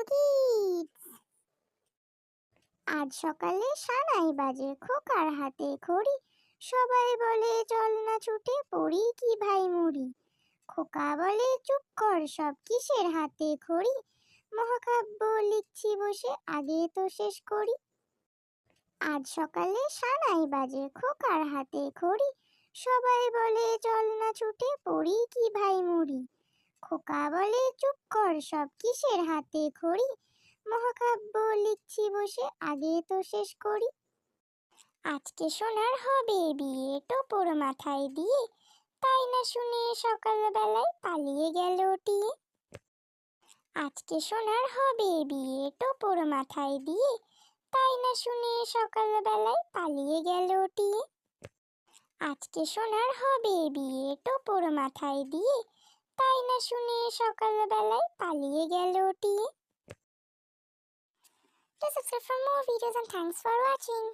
Cookies আজ সকালে সানাই বাজে, খোকার হাতে খড়ি সবাই বলে, চল না ছুটে পড়ি কি ভাই মুড়ি? খোকা বলে, চুপ কর, সব কিসের হাতে খড়ি মহাকাব্য লিখছি বসে, আগে তো শেষ করি। আজ সকালে সানাই বাজে, খোকার হাতে খড়ি সবাই বলে, চল না ছুটে পড়ি কি ভাই মুড়ি? খোকা বলে চুপ কর, সব কিসের হাতে খড়ি? মহাকাব্য লিখছি বসে, আগে তো শেষ করি। আজকে সোনার হবে বিয়ে, টোপর মাথায় দিয়ে। তাই না শুনে সকালবেলায় পালিয়ে গেল টিয়ে? আজকে সোনার হবে বিয়ে, টোপর মাথায় দিয়ে। তাই না শুনে সকালবেলায় পালিয়ে গেল টিয়ে? আজকে সোনার হবে বিয়ে, টোপর মাথায় দিয়ে। তাই না শুনে সকালবেলায় পালিয়ে গেল টিয়ে Please subscribe for more videos and thanks for watching.